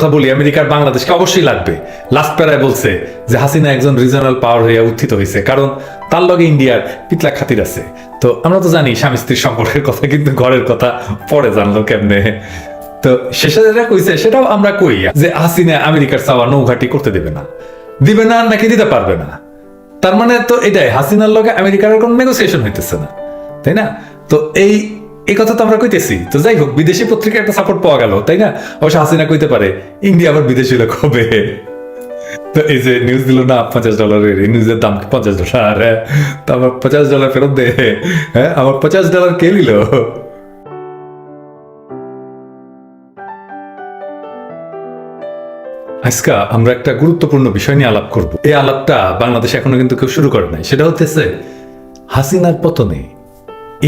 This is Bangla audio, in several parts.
কথা বলি, আমেরিকার বাংলাদেশকে অবশ্যই লাগবে। লাস্ট প্যারায় বলছে যে হাসিনা একজন রিজনাল পাওয়ার হয়ে উত্থিত হয়েছে, কারণ তার লগে ইন্ডিয়ার পিতলা খাতির আছে। তো আমরা তো জানি স্বামী স্ত্রীর সম্পর্কের কথা, কিন্তু ঘরের কথা পরে জানলো কেমনে। তো শেষে যেটা কইছে, সেটাও আমরা কই, যে হাসিনা আমেরিকার চাওয়া নৌঘাটি করতে দেবে না। দিবে না নাকি দিতে পারবে না। তার মানে তো এটাই, হাসিনার লগে আমেরিকার কোনো নেগোসিয়েশন হইতেছে না, তাই না? তো এই এই কথা তো আমরা কইতেছি। তো যাই হোক, বিদেশি পত্রিকা একটা সাপোর্ট পাওয়া গেল, তাই না? অবশ্য হাসিনা কইতে পারে, ইন্ডিয়া আবার বিদেশি লোক হবে। তো এই যে নিউজ দিল, না, পঞ্চাশ ডলারের, এই নিউজের দাম পঞ্চাশ ডলার? তো আমার পঞ্চাশ ডলার ফেরত দে। হ্যাঁ আমার পঞ্চাশ ডলার কে নিল? আজকা আমরা একটা গুরুত্বপূর্ণ বিষয় নিয়ে আলাপ করব। এই আলাপটা বাংলাদেশ এখনও কিন্তু কেউ শুরু করে নাই। সেটা হতেছে হাসিনার পতনে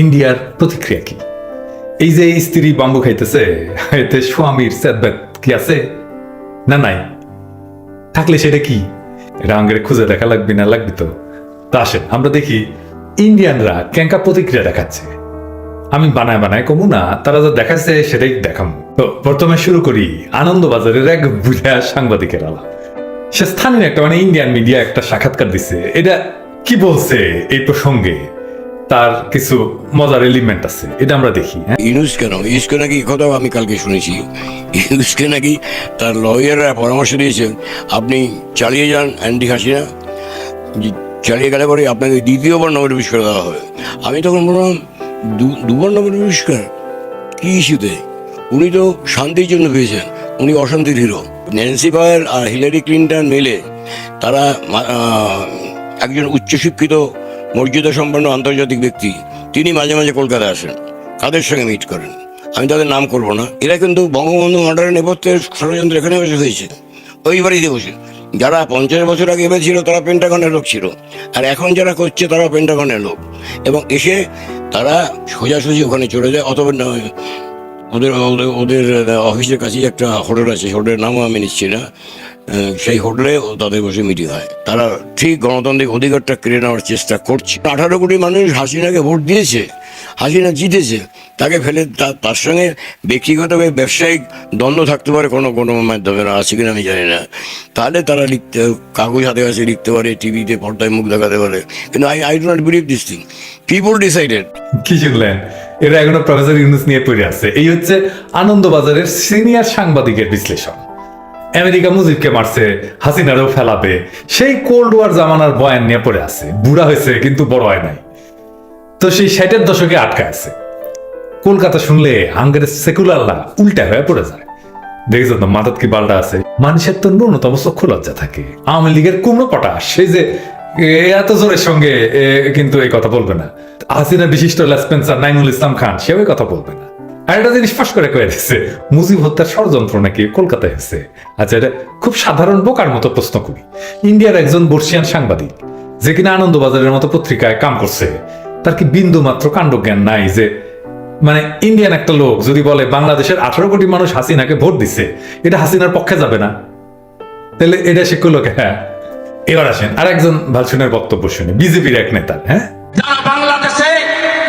ইন্ডিয়ার প্রতিক্রিয়া কি? এই যে স্ত্রী বাম্বু খাইতেছে, এতে স্বামীর সেদবেদ কি আছে? না নাই। থাকলে সেটা কি? এটা আঙ্গের খুঁজে দেখা লাগবে না লাগবে তো? তা আসেন, আমরা দেখি ইন্ডিয়ানরা ক্যাঙ্কা প্রতিক্রিয়া দেখাচ্ছে। আমি বানায় বানায় কমু না, তারা যা দেখাচ্ছে সেটাই দেখাম। তো প্রথমে শুরু করি আনন্দবাজারের এক বুঝা সাংবাদিকের আলাপ। সে স্থানীয় একটা মানে ইন্ডিয়ান মিডিয়া একটা সাক্ষাৎকার দিচ্ছে এটা কি বলছে এই প্রসঙ্গে? তার কিছু মজার এলিমেন্ট আছে। এটা আমরা দেখি হ্যাঁ? ইউনুস কেন? ইউনুসকে নাকি কথাও আমি কালকে শুনেছি। ইউনুসকে নাকি তার লয়াররা পরামর্শ দিয়েছেন আপনি চালিয়ে যান অ্যান্টি হাসিনা। চালিয়ে গেলে পরে আপনাকে দ্বিতীয়বার নোবেল পুরস্কার দেওয়া হবে। আমি তখন বললাম দুবার নোবেল পুরস্কার? কি ইস্যুতে? উনি তো শান্তির জন্য পেয়েছেন। উনি অশান্তির হিরো। ন্যান্সি পাওয়েল আর হিলারি ক্লিন্টন মিলে তারা একজন উচ্চশিক্ষিত মর্যাদা সম্পন্ন আন্তর্জাতিক ব্যক্তি, তিনি মাঝে মাঝে কলকাতায় আসেন। কাদের সঙ্গে মিট করেন? আমি তাদের নাম করব না। এরা কিন্তু বঙ্গবন্ধু মার্ডারের নেপথ্যের ষড়যন্ত্র এখানে বসে হয়েছে। ওই বাড়িতে বসে। যারা পঞ্চাশ বছর আগে এসেছিল তারা পেন্টাগনের লোক ছিল। আর এখন যারা করছে তারা পেন্টাগনের লোক। এবং এসে তারা সোজাসুজি ওখানে চলে যায়, অথবা ওদের ওদের- অফিসের কাছেই একটা হোটেল আছে হোটেলের নামও আমি নিচ্ছি না। সেই হোটেলে তাদের বসে মিটিং হয়। তারা ঠিক গণতান্ত্রিক অধিকারটা কেড়ে নেওয়ার চেষ্টা করছে। আঠারো কোটি মানুষ হাসিনাকে ভোট দিয়েছে, হাসিনা জিতেছে, তাকে ফেলে তার সঙ্গে ব্যক্তিগতভাবে ব্যবসায়িক দ্বন্দ্ব থাকতে পারে কোনো কোনো মাধ্যমে আছে কিনা আমি জানি না। তাহলে তারা লিখতে, কাগজ হাতে কাছে লিখতে পারে, টিভিতে পর্দায় মুখ দেখাতে পারে। কিন্তু I I do not believe this thing people decided কি এরা এখনও প্রফেসর ইউনুস নিয়ে পড়ে আছে। এই হচ্ছে আনন্দবাজারের সিনিয়র সাংবাদিকের বিশ্লেষণ। আমেরিকা মুজিবকে মারছে, হাসিনারও ফেলাবে। সেই কোল্ড ওয়ার জামানার বয়ান নিয়ে পড়ে আছে। বুড়া হয়েছে, কিন্তু বড় হয় নাই। তো সেই ষাটের দশকে আটকা আছে। কলকাতা শুনলে হাঙ্গের সেকুলাররা উল্টা হয়ে পড়ে যায়। দেখেছ তো মাথাত কি বালটা আছে? মানুষের তো ন্যূনতম চক্ষু লজ্জা থাকে। আওয়ামী লীগের কুমড়ো পটাশ সেই যে এত জোরের সঙ্গে কিন্তু এই কথা বলবে না। হাসিনা বিশিষ্ট লেসপেন্সার নাইমুল ইসলাম খান, সেও কথা বলবে না। আর একটা জিনিস ফাঁস করে কয়ে দিচ্ছে মুজিব হত্যার ষড়যন্ত্র নাকি কলকাতায় হয়েছে? আচ্ছা এটা খুব সাধারণ বোকার মতো প্রশ্ন করি। ইন্ডিয়ার একজন বর্ষিয়ান সাংবাদিক, যে কিনা আনন্দবাজারের মতো পত্রিকায় কাম করছে, তার কি বিন্দু মাত্র কাণ্ডজ্ঞান নাই যে মানে ইন্ডিয়ান একটা লোক যদি বলে বাংলাদেশের আঠারো কোটি মানুষ হাসিনাকে ভোট দিছে, এটা হাসিনার পক্ষে যাবে না? তাহলে এটা সে করল? হ্যাঁ। এবার আসেন আর একজন ভালসুনের বক্তব্য শুনি বিজেপির এক নেতা হ্যাঁ? যারা বাংলাদেশে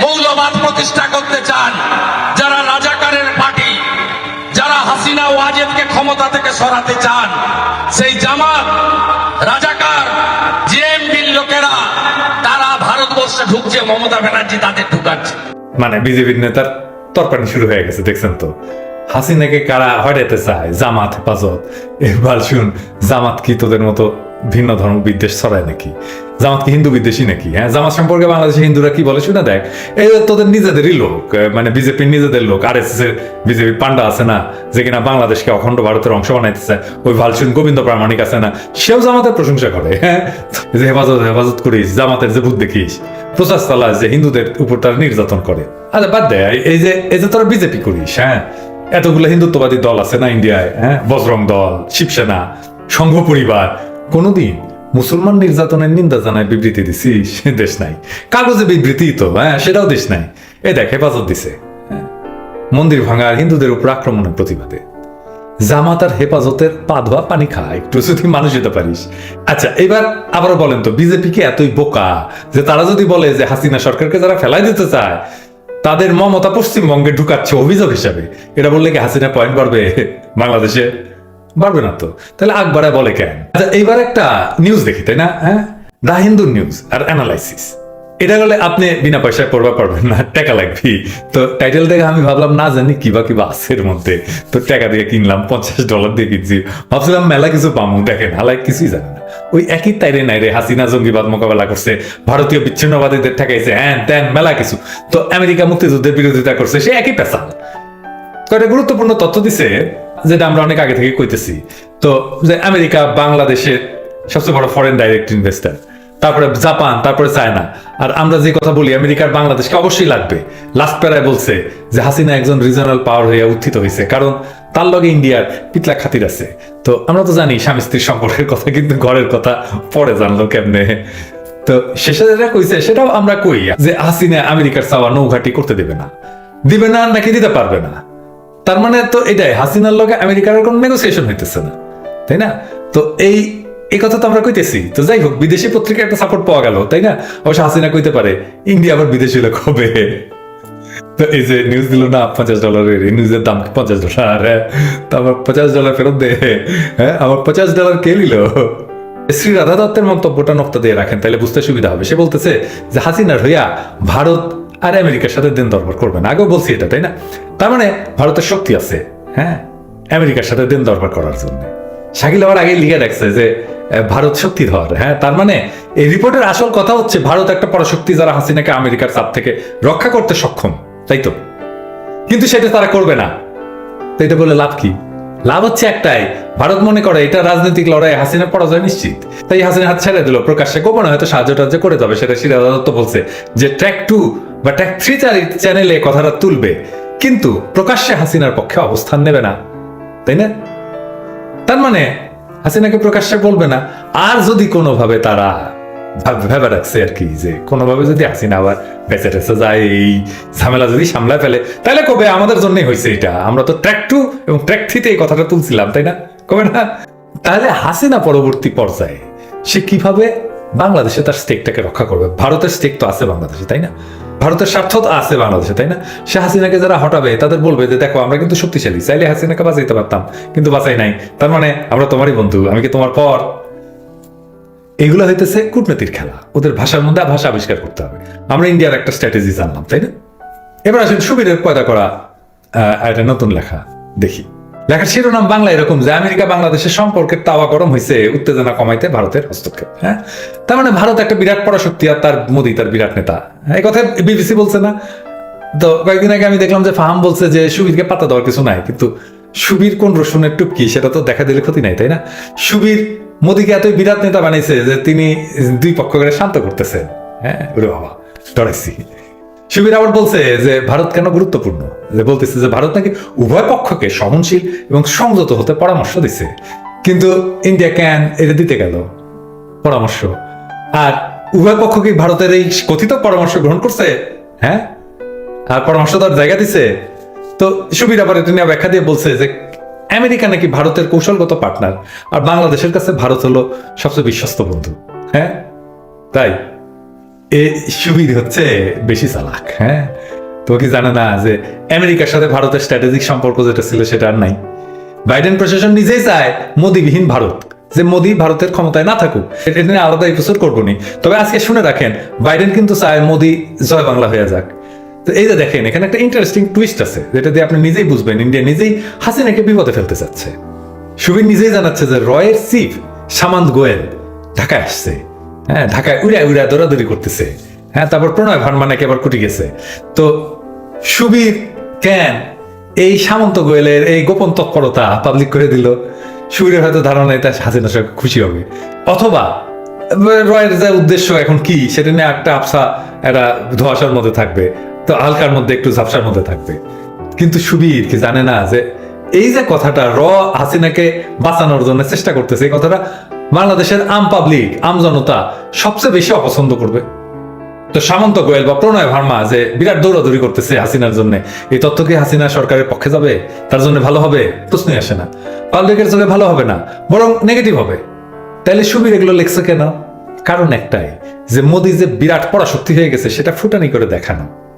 মৌলবাদ প্রতিষ্ঠা করতে চান যারা রাজাকারের পার্টি যারা হাসিনা ওয়াজেদকে ক্ষমতা থেকে সরাতে চান সেই জামাত রাজাকার জেএমবির লোকেরা তারা ভারতবর্ষে ঢুকছে মমতা ব্যানার্জি তাদের ঢুকাচ্ছে। মানে বিজেপির নেতার তরপানি শুরু হয়ে গেছে দেখছেন তো? হাসিনাকে কারা হটাইতে চায়? জামাত হেফাজত। এবার শুন জামাত কি তোদের মতো ভিন্ন ধর্ম বিদ্বেষ ছড়ায় নাকি? জামাত কি হিন্দু বিদ্বেষী নাকি? হ্যাঁ জামাত সম্পর্কে বাংলাদেশের হিন্দুরা কি বলে শুনে দেখ। এই তোদের নিজেদেরই লোক মানে বিজেপির নিজেদের লোক আর এস এর বিজেপি পান্ডা আছে না, যে কিনা বাংলাদেশকে অখণ্ড ভারতের অংশ বানাইতে চায় ওই ভালসুন গোবিন্দ প্রামাণিক আছে না, সেও জামাতের প্রশংসা করে হ্যাঁ? যে হেফাজত হেফাজত করিস, জামাতের যে ভূত দেখিস, প্রচার চালায় যে হিন্দুদের উপর তারা নির্যাতন করে। আচ্ছা বাদ দে এই যে এই যে তোরা বিজেপি করিস হ্যাঁ? এতগুলো হিন্দুত্ববাদী দল আছে না ইন্ডিয়ায় হ্যাঁ? বজরং দল, শিবসেনা, সংঘ পরিবার কোনোদিন মুসলমান নির্যাতনের নিন্দা জানায় বিবৃতি দিছিস দেশ নাই। কাগজে বিবৃতি তো হ্যাঁ সেটাও দেশ নাই। এ দেখ, হেফাজত দিছে। হ্যাঁ। মন্দির ভাঙা আর হিন্দুদের উপর আক্রমণের প্রতিবাদে। জামাত আর হেফাজতের পা ধোয়া পানি খা একটু যদি মানুষ যেতে পারিস। আচ্ছা এবার আবারও বলেন তো, বিজেপি কি এতই বোকা যে তারা যদি বলে যে হাসিনা সরকারকে যারা ফেলাই দিতে চায়, তাদের মমতা পশ্চিমবঙ্গে ঢুকাচ্ছে অভিযোগ হিসাবে। এটা বললে কি হাসিনা পয়েন্ট পারবে বাংলাদেশে? বাড়বে না তো। তাহলে আগ বাড়ায় বলে কেন? আচ্ছা এইবার একটা নিউজ দেখি, তাই না? হ্যাঁ? দা হিন্দু নিউজ আর অ্যানালাইসিস এটা হলে আপনি বিনা পয়সায় পড়বা পারবেন না, টাকা লাগবে। তো টাইটেল দেখে আমি ভাবলাম, না জানি, কিবা কিবা আছে এর মধ্যে। তো টাকা দিয়ে কিনলাম, পঞ্চাশ ডলার দিয়ে কিনছি। ভাবছিলাম মেলা কিছু পামু, দেখেন হালাই কিছুই জানে না। ওই একই তাইরে নাই রে হাসিনা জঙ্গিবাদ মোকাবেলা করছে, ভারতীয় বিচ্ছিন্নবাদীদের ঠেকাইছে হ্যাঁ তেন মেলা কিছু। তো আমেরিকা মুক্তিযুদ্ধের বিরোধিতা করছে, সে একই পেশা। কয়েকটা গুরুত্বপূর্ণ তথ্য দিছে, যেটা আমরা অনেক আগে থেকে কইতেছি। তো যে আমেরিকা, বাংলাদেশের সবচেয়ে বড় ফরেন ডাইরেক্ট ইনভেস্টার তারপরে জাপান, তারপরে চায়না। আর আমরা যে কথা বলি আমেরিকার বাংলাদেশকে অবশ্যই লাগবে। লাস্ট প্যারায় বলছে যে হাসিনা একজন রিজনাল পাওয়ার হয়ে উত্থিত হয়েছে, কারণ তার লগে ইন্ডিয়ার পিতলা খাতির আছে। তো আমরা তো জানি স্বামী স্ত্রীর সম্পর্কের কথা, কিন্তু ঘরের কথা পরে জানলো কেমনে। তো শেষে যেটা কইছে, সেটাও আমরা কই যে হাসিনা আমেরিকার চাওয়া নৌঘাটি করতে দেবে না। দিবে না নাকি দিতে পারবে না। তার মানে তো এটাই, হাসিনার লগে আমেরিকার কোনো নেগোসিয়েশন হইতেছে না, তাই না? তো এই এই কথা তো আমরা কইতেছি। তো যাই হোক, বিদেশি পত্রিকা একটা সাপোর্ট পাওয়া গেল, তাই না? অবশ্য হাসিনা কইতে পারে, ইন্ডিয়া আবার বিদেশি লোক হবে। তো এই যে নিউজ দিল, না, পঞ্চাশ ডলারের, এই নিউজের দাম পঞ্চাশ ডলার? তো আমার পঞ্চাশ ডলার ফেরত দে হ্যাঁ? আমার পঞ্চাশ ডলার কে নিল? শ্রী রাধা দত্তের মন্তব্যটা নক্তা দিয়ে রাখেন তাহলে বুঝতে সুবিধা হবে। সে বলতেছে যে, হাসিনার হইয়া ভারত আর আমেরিকার সাথে দিন দরবার করবে না। আগেও বলছি এটা, তাই না? তার মানে ভারতের শক্তি আছে হ্যাঁ? আমেরিকার সাথে দিন দরবার করার জন্য। শাকিল আবার আগে লিখে রাখছে যে ভারত শক্তিধর হ্যাঁ? তার মানে এই রিপোর্টের আসল কথা হচ্ছে ভারত একটা পরাশক্তি যারা হাসিনাকে আমেরিকার চাপ থেকে রক্ষা করতে সক্ষম, তাই তো? কিন্তু সেটা তারা করবে না। তো এটা বলে লাভ কি? লাভ হচ্ছে একটাই, ভারত মনে করে এটা রাজনৈতিক লড়াই হাসিনা পরাজয় নিশ্চিত। তাই হাসিনা হাত ছেড়ে দিল, প্রকাশ্যে গোপনে হয়তো সাহায্য টাহায্য করে যাবে, সেটা সিরাজ দত্ত বলছে যে ট্র্যাক টু বা ট্র্যাক থ্রি চ্যানেলে কথাটা তুলবে। কিন্তু প্রকাশ্যে হাসিনার পক্ষে অবস্থান নেবে না, তাই না? তার মানে হাসিনাকে প্রকাশ্যে বলবে না। আর যদি কোনোভাবে তারা ভেবে রাখছে আর কি যে কোনোভাবে যদি হাসিনা আবার বেঁচে টেচে যায়, এই ঝামেলা যদি সামলায় ফেলে, তাহলে কবে আমাদের জন্যই হয়েছে এটা? আমরা তো ট্র্যাক টু এবং ট্র্যাক থ্রিতে এই কথাটা তুলছিলাম, তাই না? কবে না? তাহলে হাসিনা পরবর্তী পর্যায়ে সে কীভাবে বাংলাদেশে তার স্টেকটাকে রক্ষা করবে। ভারতের স্টেক তো আছে বাংলাদেশে, তাই না? ভারতের স্বার্থ তো আছে বাংলাদেশে, তাই না? সে হাসিনাকে যারা হটাবে, তাদের বলবে যে, দেখো, আমরা কিন্তু শক্তিশালী। চাইলে হাসিনাকে বাঁচাইতে পারতাম, কিন্তু বাঁচাই নাই। তার মানে আমরা তোমারই বন্ধু, আমি কি তোমার পর? এগুলো হইতেছে কূটনীতির খেলা। ওদের ভাষার মধ্যে ভাষা আবিষ্কার করতে হবে। আমরা ইন্ডিয়ার একটা স্ট্র্যাটেজি জানলাম, তাই না? এবার আসেন সুবিধের পয়দা করা একটা নতুন লেখা দেখি। লেখার শিরোনাম বাংলা এরকম যে আমেরিকা বাংলাদেশের সম্পর্কের তাওয়া গরম হয়েছে উত্তেজনা কমাইতে ভারতের হস্তক্ষেপ হ্যাঁ? তার মানে ভারত একটা বিরাট পরাশক্তি আর তার মোদি তার বিরাট নেতা। এই কথা বিবিসি বলছে না? তো কয়েকদিন আগে আমি দেখলাম যে ফাহাম বলছে যে সুবীরকে পাতা দেওয়ার কিছু নাই, কিন্তু সুবীর কোন রসুনের টুপকি সেটা তো দেখা দিলে ক্ষতি নাই, তাই না? সুবীর মোদীকে এতই বিরাট নেতা বানাইছে যে তিনি দুই পক্ষ করে শান্ত করতেছেন হ্যাঁ? বাবা ডরাইছি সুবীর আবার বলছে যে ভারত কেন গুরুত্বপূর্ণ? যে বলতেছে যে ভারত নাকি উভয় পক্ষকে সহনশীল এবং সংযত হতে পরামর্শ দিছে। কিন্তু ইন্ডিয়া ক্যান এটা দিতে গেল পরামর্শ। আর উভয় পক্ষ কি ভারতের এই কথিত পরামর্শ গ্রহণ করছে? হ্যাঁ? আর পরামর্শ দেওয়ার জায়গা দিছে? তো সুবিধা আবার এটা নিয়ে ব্যাখ্যা দিয়ে বলছে যে আমেরিকা নাকি ভারতের কৌশলগত পার্টনার, আর বাংলাদেশের কাছে ভারত হলো সবচেয়ে বিশ্বস্ত বন্ধু। হ্যাঁ? তাই? এ সুবিধ হচ্ছে বেশি চালাক হ্যাঁ? তো কি জানে না যে আমেরিকার সাথে ভারতের স্ট্র্যাটেজিক সম্পর্ক যেটা ছিল সেটা আর নাই। বাইডেন প্রশাসন নিজেই চায় মোদিবিহীন ভারত, যে মোদি ভারতের ক্ষমতায় না থাকুক। নিয়ে আলাদা এপিসোড করব নি তবে আজকে শুনে রাখেন বাইডেন কিন্তু চায় মোদি জয় বাংলা হয়ে যাক। তো এই যে দেখেন, এখানে একটা ইন্টারেস্টিং টুইস্ট আছে, যেটা দিয়ে আপনি নিজেই বুঝবেন ইন্ডিয়া নিজেই হাসিনাকে বিপদে ফেলতে চাচ্ছে। সুবীর নিজেই জানাচ্ছে যে রয়ের চিফ সামান্ত গোয়েল ঢাকায় আসছে। হ্যাঁ ঢাকায় উড়া উড়া দৌড়াদৌড়ি করতেছে। হ্যাঁ তারপর প্রণয় ভার্মা নাকি আবার কুটি গেছে। তো সুবীর, কেন এই সামন্ত গোয়েলের এই গোপন তৎপরতা পাবলিক করে দিল? সুবীরের হয়তো ধারণা এটা হাসিনা সরকার খুশি হবে। অথবা, রয়ের যে উদ্দেশ্য এখন কি, সেটা নিয়ে একটা আফসা একটা ধোয়াশার মধ্যে থাকবে। তো হালকার মধ্যে, একটু ঝাপসার মধ্যে থাকবে। কিন্তু সুবীর কি জানে না যে এই যে কথাটা র হাসিনাকে বাঁচানোর জন্য চেষ্টা করতেছে, এই কথাটা বাংলাদেশের আম পাবলিক আম জনতা সবচেয়ে বেশি অপছন্দ করবে। তো সামন্ত গোয়েল বা প্রণয় ভার্মা যে বিরাট দৌড়াদৌড়ি করতেছে হাসিনার জন্য, এই তথ্য কি হাসিনা সরকারের পক্ষে যাবে? তার জন্য ভালো হবে? প্রশ্নই আসে না। পাবলিকের চোখে ভালো হবে না, বরং নেগেটিভ হবে। তাহলে সুবীর এগুলো লেখছে কেন? কারণ একটাই, যে মোদি যে বিরাট পরাশক্তি হয়ে গেছে, সেটা ফুটানি করে দেখানো।